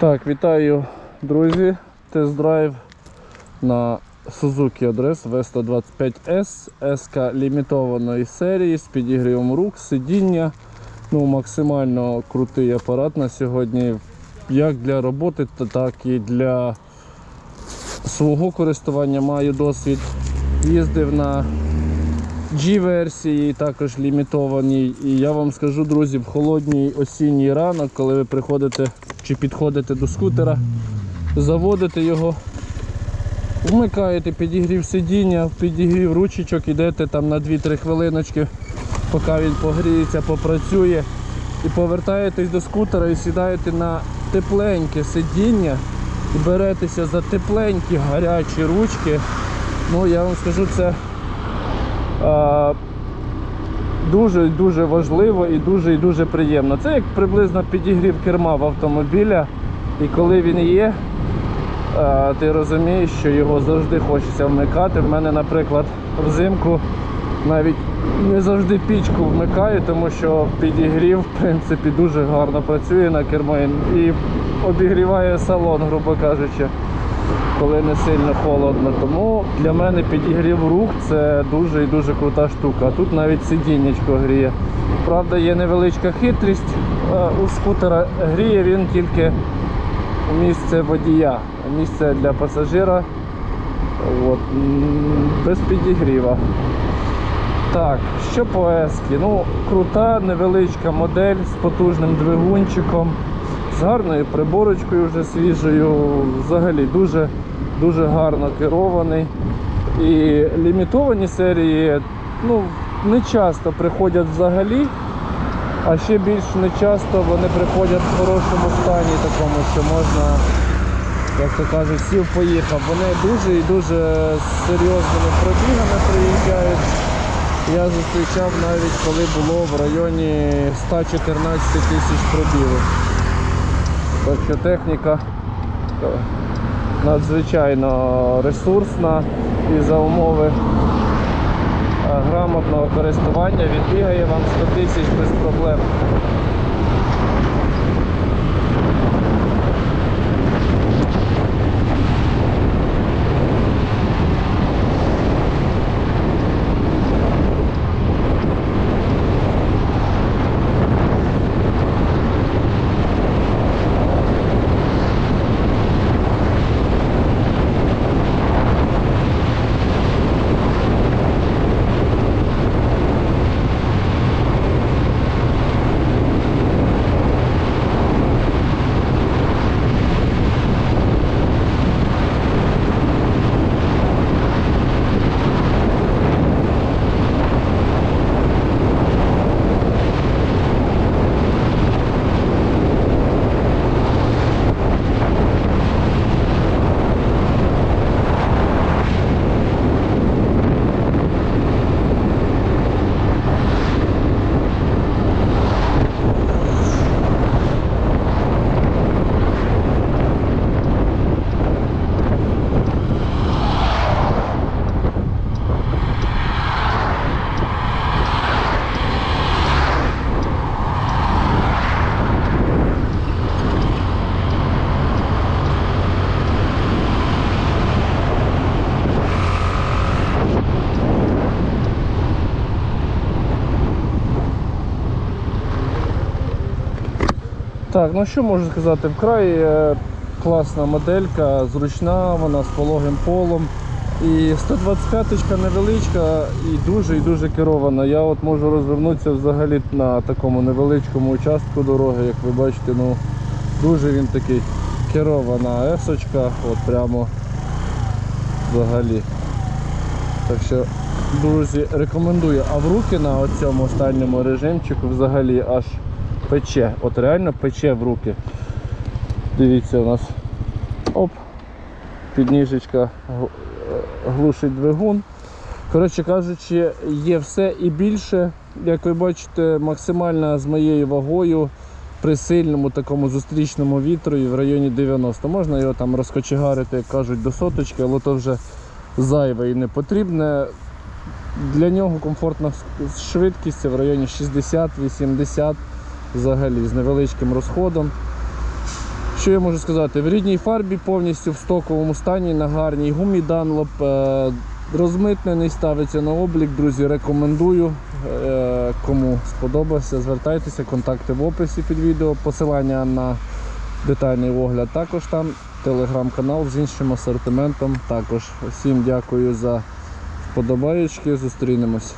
Так, вітаю, друзі. Тест-драйв на Suzuki Address V125S SK лімітованої серії з підігрівом рук, сидіння. Ну, максимально крутий апарат на сьогодні, як для роботи, так і для свого користування маю досвід. Їздив на G-версії, також лімітованій. І я вам скажу, друзі, в холодній осінній ранок, коли ви приходите чи підходите до скутера, заводите його, вмикаєте підігрів сидіння, підігрів ручечок, йдете там на 2-3 хвилиночки, поки він погріється, попрацює. І повертаєтесь до скутера і сідаєте на тепленьке сидіння і беретеся за тепленькі гарячі ручки. Ну, я вам скажу, це а, дуже дуже важливо і дуже і дуже приємно. Це як приблизно підігрів керма в автомобіля. І коли він є, ти розумієш, що його завжди хочеться вмикати. В мене, наприклад, взимку навіть не завжди пічку вмикаю, тому що підігрів в принципі дуже гарно працює на кермо і обігріває салон, грубо кажучи коли не сильно холодно. Тому для мене підігрів рук це дуже і дуже крута штука. Тут навіть сидіннячко гріє. Правда, є невеличка хитрість. Е, У скутера гріє він тільки місце водія, місце для пасажира. От, без підігріва. Так, що по ескі? Ну, крута, невеличка модель з потужним двигунчиком, з гарною приборочкою вже свіжою. Взагалі дуже, дуже гарно керований. І лімітовані серії ну, не часто приходять взагалі, а ще більш не часто вони приходять в хорошому стані, такому, що можна, як то кажуть, сів поїхав. Вони дуже і дуже серйозними пробігами приїжджають. Я зустрічав навіть коли було в районі 114 тисяч пробігів. Так що техніка надзвичайно ресурсна і за умови грамотного користування відбігає вам 100 тисяч без проблем. Так, ну що можу сказати, вкрай е, класна моделька, зручна, вона з пологим полом. І 125-ка невеличка і дуже і дуже керована. Я от можу розвернутися взагалі на такому невеличкому участку дороги, як ви бачите, ну дуже він такий керована есочка, от прямо взагалі. Так що, друзі, рекомендую. А в руки на цьому останньому режимчику взагалі аж пече. От реально пече в руки. Дивіться, у нас оп, підніжечка е, глушить двигун. Коротше кажучи, є все і більше. Як ви бачите, максимальна з моєю вагою при сильному такому зустрічному вітру і в районі 90. Можна його там розкочегарити, як кажуть, до соточки, але то вже зайве і не потрібне. Для нього комфортна швидкість в районі 60-80 взагалі з невеличким розходом. Що я можу сказати? В рідній фарбі повністю в стоковому стані на гарній гумі Dunlop. е, Розмитнений, ставиться на облік, друзі, рекомендую. Е, Кому сподобався, звертайтеся, контакти в описі під відео, посилання на детальний огляд також там, телеграм-канал з іншим асортиментом також. Всім дякую за вподобаєчки, зустрінемось.